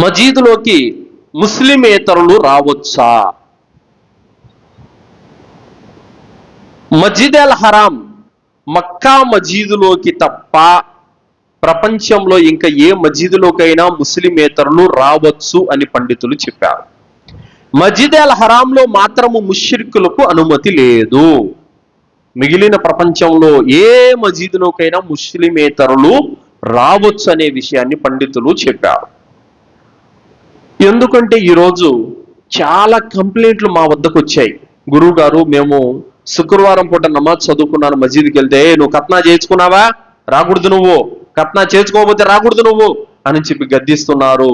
మజీదులోకి ముస్లిమేతరులు రావచ్చా? మజీద్ అల్ హరాం మక్కా మజీదులోకి తప్ప ప్రపంచంలో ఇంకా ఏ మజీదులోకైనా ముస్లిమేతరులు రావచ్చు అని పండితులు చెప్పారు. మజీద్ అల్ హరాంలో మాత్రము ముష్రికులకు అనుమతి లేదు. మిగిలిన ప్రపంచంలో ఏ మజీదులోకైనా ముస్లిమేతరులు రావచ్చు అనే విషయాన్ని పండితులు చెప్పారు. ఎందుకంటే ఈరోజు చాలా కంప్లైంట్లు మా వద్దకు వచ్చాయి. గురువు గారు మేము శుక్రవారం పూట నమాజ్ చదువుకున్నాను మసీదుకి వెళ్తే నువ్వు కత్నా చేయించుకున్నావా? రాకూడదు నువ్వు. కత్నా చేయించుకోకపోతే రాకూడదు నువ్వు. అని చెప్పి గద్దిస్తున్నారు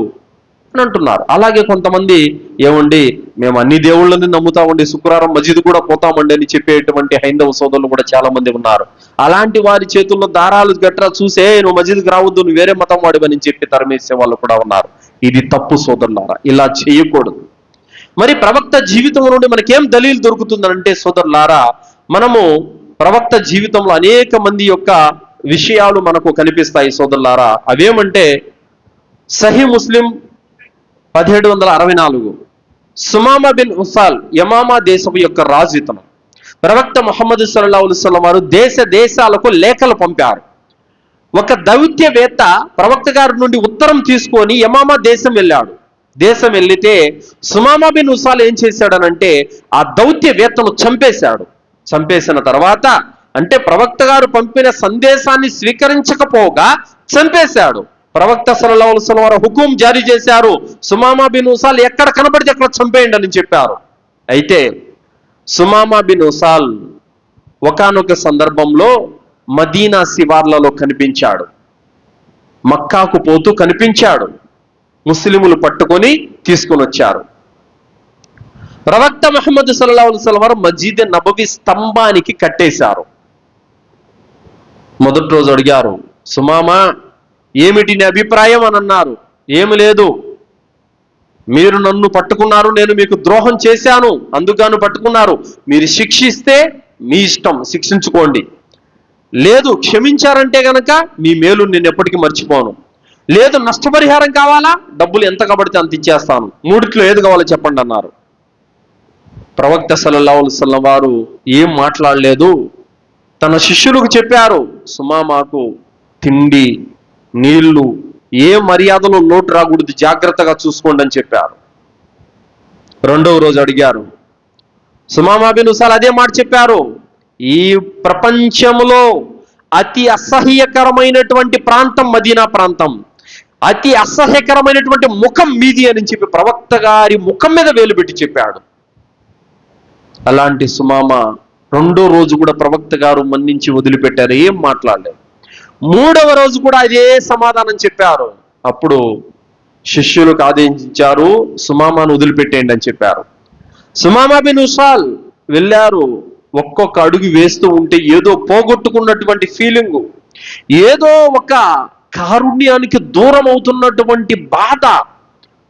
అని అంటున్నారు. అలాగే కొంతమంది ఏమండి మేము అన్ని దేవుళ్ళని నమ్ముతామండి శుక్రవారం మసీదు కూడా పోతామండి అని చెప్పేటువంటి హైందవ సోదరులు కూడా చాలా మంది ఉన్నారు. అలాంటి వారి చేతుల్లో దారాలు గట్రా చూసే నువ్వు మసీదుకి రావద్దు నువ్వు వేరే మతం వాడివని చెప్పి తరమేసే వాళ్ళు కూడా ఉన్నారు. ఇది తప్పు సోదరులారా ఇలా చేయకూడదు. మరి ప్రవక్త జీవితం నుండి మనకేం దలీలు దొరుకుతుందంటే సోదరులారా మనము ప్రవక్త జీవితంలో అనేక మంది యొక్క విషయాలు మనకు కనిపిస్తాయి సోదరులారా. అవేమంటే సహీ ముస్లిం పదిహేడు వందల అరవై నాలుగు సుమామా బిన్ ఉసాల్ యమామా దేశం యొక్క రాజు ఇతను. ప్రవక్త ముహమ్మద్ సల్లా అలుసల్లం వారు దేశ దేశాలకు లేఖలు పంపారు. ఒక దౌత్యవేత్త ప్రవక్త గారి నుండి ఉత్తరం తీసుకొని యమామా దేశం వెళ్ళాడు. దేశం వెళ్ళితే సుమామా బిన్ ఉసాల్ ఏం చేశాడనంటే ఆ దౌత్యవేత్తను చంపేశాడు. చంపేసిన తర్వాత అంటే ప్రవక్త గారు పంపిన సందేశాన్ని స్వీకరించకపోగా చంపేశాడు. ప్రవక్త సల్లల్లాహు వారు హుకుం జారీ చేశారు. సుమామా బిన్ ఉసాల్ ఎక్కడ కనబడితే అక్కడ చంపేయండి అని చెప్పారు. అయితే సుమామా బిన్ ఉసాల్ ఒకానొక సందర్భంలో మదీనా శివార్లలో కనిపించాడు. మక్కాకు పోతూ కనిపించాడు. ముస్లిములు పట్టుకొని తీసుకుని వచ్చారు. ప్రవక్త మహమ్మద్ సల్లాహు అలైహి వారు మజీద్ నబవి స్తంభానికి కట్టేశారు. మొదటి రోజు అడిగారు సుమామా ఏమిటి నీ అభిప్రాయం? అని అన్నారు. ఏమి లేదు. మీరు నన్ను పట్టుకున్నారు నేను మీకు ద్రోహం చేశాను. అందుకను పట్టుకున్నారు. మీరు శిక్షిస్తే మీ ఇష్టం. శిక్షించుకోండి. లేదు క్షమించారంటే గనక మీ మేలు నేను ఎప్పటికీ మర్చిపోను. లేదు నష్టపరిహారం కావాలా? డబ్బులు ఎంత కాబడితే అంత ఇచ్చేస్తాను. మూడిట్లో ఏది కావాలో చెప్పండి అన్నారు. ప్రవక్త సల్లల్లాహు వసల్లం వారు ఏం మాట్లాడలేదు. తన శిష్యులకు చెప్పారు సుమా మాకు తిండి నీళ్ళు ఏ మర్యాదలో లోటు రాకూడదు జాగ్రత్తగా చూసుకోండి అని చెప్పారు. రెండవ రోజు అడిగారు సుమామాబిన్ సార్ ఉసాల్ అదే మాట చెప్పారు. ఈ ప్రపంచంలో అతి అసహ్యకరమైనటువంటి ప్రాంతం మదీనా ప్రాంతం. అతి అసహ్యకరమైనటువంటి ముఖం మీది అని చెప్పి ప్రవక్త గారి ముఖం మీద వేలు పెట్టి చెప్పాడు. అలాంటి సుమామ రెండో రోజు కూడా ప్రవక్త గారు మన్నించి వదిలిపెట్టారు ఏం మాట్లాడలేదు. మూడవ రోజు కూడా అదే సమాధానం చెప్పారు. అప్పుడు శిష్యులకు ఆదేశించారు సుమామాను వదిలిపెట్టేయండి అని చెప్పారు. సుమామా బిన్ ఉషాల్ వెళ్ళారు. ఒక్కొక్క అడుగు వేస్తూ ఉంటే ఏదో పోగొట్టుకున్నటువంటి ఫీలింగ్ ఏదో ఒక కారుణ్యానికి దూరం అవుతున్నటువంటి బాధ.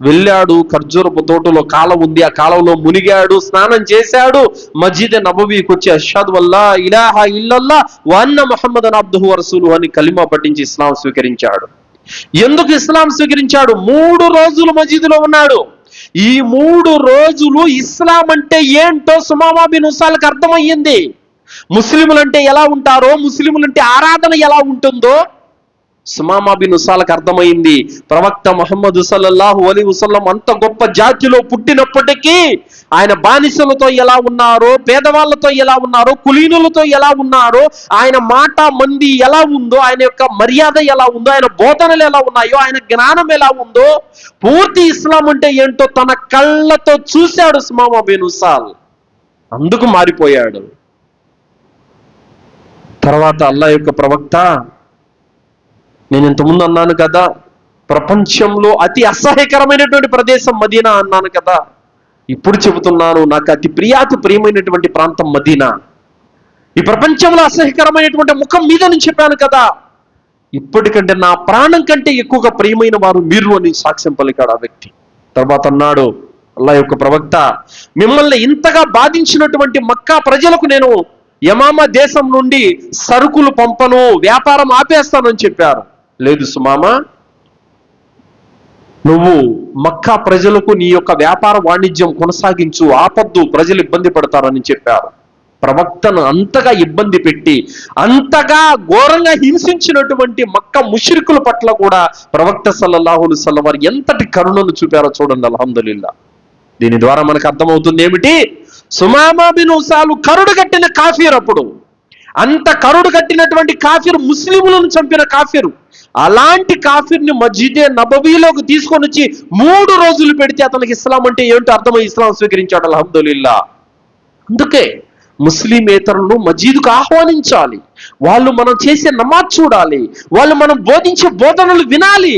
వెళ్ళాడు ఖర్జూరపు తోటలో కాలం ఉంది ఆ కాలంలో మునిగాడు స్నానం చేశాడు. మజీద్ నబవీకి వచ్చి అషాద్ వల్ల ఇలాహా ఇల్లల్లా వన్న మహమ్మద్ అబ్దుహు రసూలు అని కలిమా పట్టించి ఇస్లాం స్వీకరించాడు. ఎందుకు ఇస్లాం స్వీకరించాడు? మూడు రోజులు మసీదులో ఉన్నాడు. ఈ మూడు రోజులు ఇస్లాం అంటే ఏంటో సుమామా బిన్ ఉసాలకు అర్థమయ్యింది. ముస్లిములంటే ఎలా ఉంటారో ముస్లిములంటే ఆరాధన ఎలా ఉంటుందో సుమామా బిన్ ఉసాలకు అర్థమైంది. ప్రవక్త మహమ్మద్ ఉసల్లాహు అలీ ఉసల్లం అంత గొప్ప జాతిలో పుట్టినప్పటికీ ఆయన బానిసలతో ఎలా ఉన్నారో పేదవాళ్ళతో ఎలా ఉన్నారో కులీనులతో ఎలా ఉన్నారో ఆయన మాట మంది ఎలా ఉందో ఆయన యొక్క మర్యాద ఎలా ఉందో ఆయన బోధనలు ఎలా ఉన్నాయో ఆయన జ్ఞానం ఎలా ఉందో పూర్తి ఇస్లాం అంటే ఏంటో తన కళ్ళతో చూశాడు సుమామా బిన్ ఉసాల్. అందుకు మారిపోయాడు. తర్వాత అల్లా యొక్క ప్రవక్త నేను ఇంతకుముందు అన్నాను కదా ప్రపంచంలో అతి అసహ్యకరమైనటువంటి ప్రదేశం మదీనా అన్నాను కదా. ఇప్పుడు చెబుతున్నాను నాకు అతి ప్రియాతి ప్రియమైనటువంటి ప్రాంతం మదీనా. ఈ ప్రపంచంలో అసహ్యకరమైనటువంటి ముఖం మీద నుంచి చెప్పాను కదా. ఇప్పటికంటే నా ప్రాణం కంటే ఎక్కువగా ప్రియమైన వారు మీరు అని సాక్ష్యం పలికాడు ఆ వ్యక్తి. తర్వాత అన్నాడు అల్లా యొక్క ప్రవక్త మిమ్మల్ని ఇంతగా బాధించినటువంటి మక్కా ప్రజలకు నేను యమామ దేశం నుండి సరుకులు పంపను వ్యాపారం ఆపేస్తానని చెప్పారు. లేదు సుమామ? నువ్వు మక్కా ప్రజలకు నీ యొక్క వ్యాపార వాణిజ్యం కొనసాగించు ఆపద్దు ప్రజలు ఇబ్బంది పడతారని చెప్పారు. ప్రవక్తను అంతగా ఇబ్బంది పెట్టి అంతగా ఘోరంగా హింసించినటువంటి మక్క ముషరికుల పట్ల కూడా ప్రవక్త సల్లల్లాహులు సల్లవారు ఎంతటి కరుణను చూపారో చూడండి అల్హందుల్లా దీని ద్వారా మనకు అర్థమవుతుంది ఏమిటి? సుమామా బిన్ ఉసాలు కరుడు కట్టిన కాఫీర్ అప్పుడు అంత కరుడు కట్టినటువంటి కాఫీర్ ముస్లిములను చంపిన కాఫీరు. అలాంటి కాఫీర్ని మజీదే నబవీలోకి తీసుకొని వచ్చి మూడు రోజులు పెడితే అతనికి ఇస్లాం అంటే ఏంటో అర్థమై ఇస్లాం స్వీకరించాడు అల్హమ్దులిల్లా అందుకే ముస్లిమేతరులను మజీదుకు ఆహ్వానించాలి. వాళ్ళు మనం చేసే నమాజ్ చూడాలి. వాళ్ళు మనం బోధించే బోధనలు వినాలి.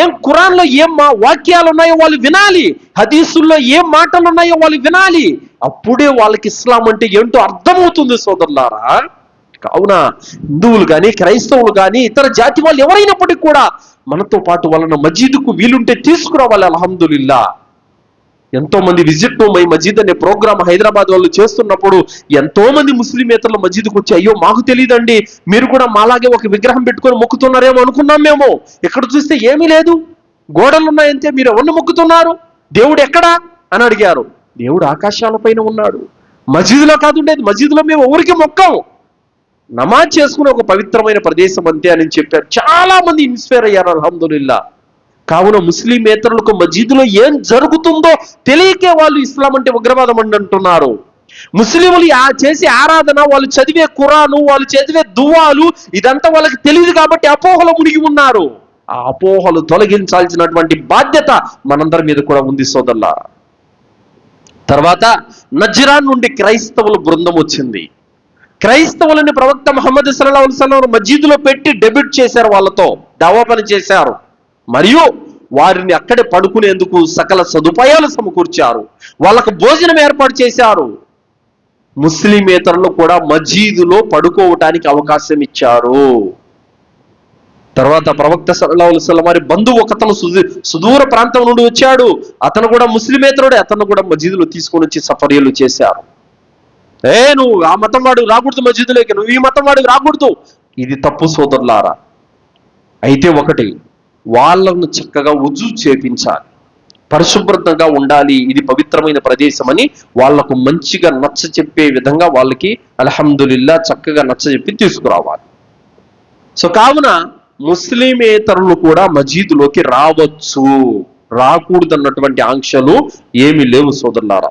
ఏం కురాన్లో ఏం మా వాక్యాలు ఉన్నాయో వాళ్ళు వినాలి. హదీసుల్లో ఏం మాటలు ఉన్నాయో వాళ్ళు వినాలి. అప్పుడే వాళ్ళకి ఇస్లాం అంటే ఏంటో అర్థమవుతుంది సోదరులారా. కావున హిందువులు కానీ క్రైస్తవులు కానీ ఇతర జాతి వాళ్ళు ఎవరైనప్పటికీ కూడా మనతో పాటు వాళ్ళను మజీదుకు వీలుంటే తీసుకురావాలి అలహందుల్లా ఎంతో మంది విజిట్ మై మజీద్ అనే ప్రోగ్రామ్ హైదరాబాద్ వాళ్ళు చేస్తున్నప్పుడు ఎంతో మంది ముస్లిమేతరులు మజీద్కి వచ్చి అయ్యో మాకు తెలియదండి మీరు కూడా మాలాగే ఒక విగ్రహం పెట్టుకొని మొక్కుతున్నారేమో అనుకున్నాం మేము. ఎక్కడ చూస్తే ఏమీ లేదు. గోడలు ఉన్నాయంతే మీరు ఎవరిని మొక్కుతున్నారు? దేవుడు ఎక్కడా? అని అడిగారు. దేవుడు ఆకాశాల పైన ఉన్నాడు. మజీదులో కాదు ఉండేది. మజీదులో మేము ఎవరికి మొక్కాము నమాజ్ చేసుకునే ఒక పవిత్రమైన ప్రదేశం అంతే అని చెప్పారు. చాలా మంది ఇన్స్పైర్ అయ్యారు అల్హమ్దుల్లా కావున ముస్లిమేతరులకు మజీదులో ఏం జరుగుతుందో తెలియకే వాళ్ళు ఇస్లాం అంటే ఉగ్రవాదం అని అంటున్నారు. ముస్లింలు ఆ చేసే ఆరాధన వాళ్ళు చదివే కురాను వాళ్ళు చదివే దువాలు ఇదంతా వాళ్ళకి తెలియదు కాబట్టి అపోహలు మునిగి ఉన్నారు. ఆ అపోహలు తొలగించాల్సినటువంటి బాధ్యత మనందరి మీద కూడా ఉంది సోదల్లా తర్వాత నజ్రాన్ నుండి క్రైస్తవుల బృందం వచ్చింది. క్రైస్తవులని ప్రవక్త మహమ్మద్ సల్లాహు సల్లం మజీదులో పెట్టి డెబిట్ చేశారు వాళ్ళతో దావా పని చేశారు. మరియు వారిని అక్కడే పడుకునేందుకు సకల సదుపాయాలు సమకూర్చారు. వాళ్ళకు భోజనం ఏర్పాటు చేశారు. ముస్లిమేతరులు కూడా మజీదులో పడుకోవటానికి అవకాశం ఇచ్చారు. తర్వాత ప్రవక్త సల్లాహుల వారి బంధువు ఒకతను సుదూ- సుదూర ప్రాంతం నుండి వచ్చాడు. అతను కూడా ముస్లిమేతరుడే అతను కూడా మజీదులో తీసుకొని వచ్చి సఫర్యలు చేశారు. ఏ నువ్వు ఆ మతం వాడు రాకూడదు మసీదులోకి నువ్వు ఈ మతం వాడికి రాకూడదు. ఇది తప్పు సోదరులారా. అయితే ఒకటి వాళ్ళను చక్కగా ఉజు చేపించాలి. పరిశుభ్రతగా ఉండాలి. ఇది పవిత్రమైన ప్రదేశం అని వాళ్ళకు మంచిగా నచ్చ చెప్పే విధంగా వాళ్ళకి అల్హమ్దులిల్లా చక్కగా నచ్చ చెప్పి తీసుకురావాలి. సో కావున ముస్లిమేతరులు కూడా మజీదులోకి రావచ్చు. రాకూడదన్నటువంటి ఆంక్షలు ఏమీ లేవు సోదరులారా.